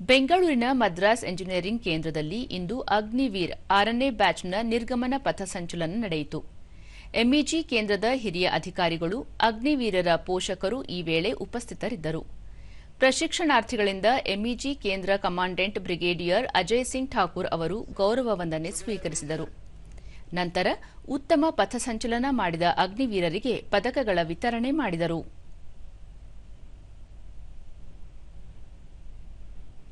ಬೆಂಗಳೂರಿನ ಮದ್ರಾಸ್ ಎಂಜಿನಿಯರಿಂಗ್ ಕೇಂದ್ರದಲ್ಲಿ ಇಂದು ಅಗ್ನಿವೀರ್ ಆರನೇ ಬ್ಯಾಚ್ನ ನಿರ್ಗಮನ ಪಥಸಂಚಲನ ನಡೆಯಿತು. ಎಂಇಜಿ ಕೇಂದ್ರದ ಹಿರಿಯ ಅಧಿಕಾರಿಗಳು, ಅಗ್ನಿವೀರರ ಪೋಷಕರು ಈ ವೇಳೆ ಉಪಸ್ಥಿತರಿದ್ದರು. ಪ್ರಶಿಕ್ಷಣಾರ್ಥಿಗಳಿಂದ ಎಂಇಜಿ ಕೇಂದ್ರ ಕಮಾಂಡೆಂಟ್ ಬ್ರಿಗೇಡಿಯರ್ ಅಜಯ್ ಸಿಂಗ್ ಠಾಕೂರ್ ಅವರು ಗೌರವ ವಂದನೆ ಸ್ವೀಕರಿಸಿದರು. ನಂತರ ಉತ್ತಮ ಪಥಸಂಚಲನ ಮಾಡಿದ ಅಗ್ನಿವೀರರಿಗೆ ಪದಕಗಳ ವಿತರಣೆ ಮಾಡಿದರು.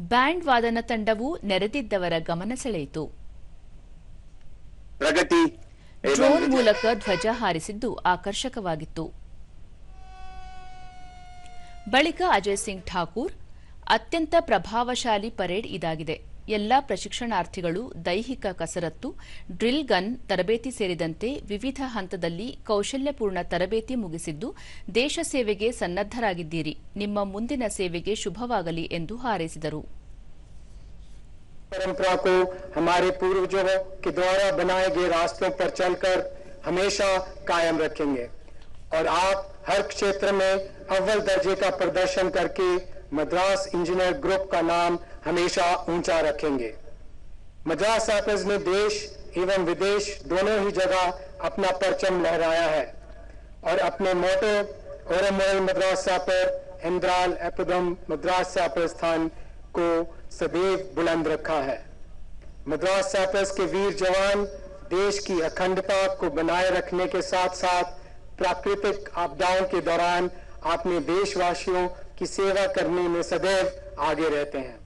ಬ್ಯಾಂಡ್ ವಾದನ ತಂಡವು ನೆರೆದಿದ್ದವರ ಗಮನ ಸೆಳೆಯಿತು. ಡ್ರೋನ್ ಮೂಲಕ ಧ್ವಜ ಹಾರಿಸಿದ್ದು ಆಕರ್ಷಕವಾಗಿತ್ತು. ಬಳಿಕ ಅಜಯ್ ಸಿಂಗ್ ಠಾಕೂರ್ ಅತ್ಯಂತ ಪ್ರಭಾವಶಾಲಿ ಪರೇಡ್ ಇದಾಗಿದೆ. ಎಲ್ಲಾ ಪ್ರಶಿಕ್ಷಣಾರ್ಥಿಗಳು ದೈಹಿಕ ಕಸರತ್ತು ಡ್ರಿಲ್ ಗನ್ ತರಬೇತಿ ಸೇರಿದಂತೆ ವಿವಿಧ ಹಂತದಲ್ಲಿ ಕೌಶಲ್ಯಪೂರ್ಣ ತರಬೇತಿ ಮುಗಿಸಿದ್ದು ದೇಶ ಸೇವೆಗೆ ಸನ್ನದ್ದರಾಗಿದ್ದೀರಿ ನಿಮ್ಮ ಮುಂದಿನ ಸೇವೆಗೆ ಶುಭವಾಗಲಿ ಎಂದು ಹಾರೈಸಿದರು परंपरा को हमारे पूर्वजों के द्वारा बनाए गए रास्तों पर चलकर हमेशा कायम रखेंगे और आप हर क्षेत्र में अव्वल दर्जे का प्रदर्शन करके मद्रास इंजीनियर ग्रुप का नाम हमेशा ऊँचा रखेंगे। मद्रास सैपर्स ने देश एवं विदेश दोनों ही जगह अपना परचम लहराया है और अपने मोटो और मद्रास सैपर, इंद्राल, एपुदम मद्रास सैपर स्थान को सदैव बुलंद रखा है। मद्रास सैपर्स के वीर जवान देश की अखंडता को बनाए रखने के साथ साथ प्राकृतिक आपदाओं के दौरान अपने देशवासियों की सेवा करने में सदैव आगे रहते हैं।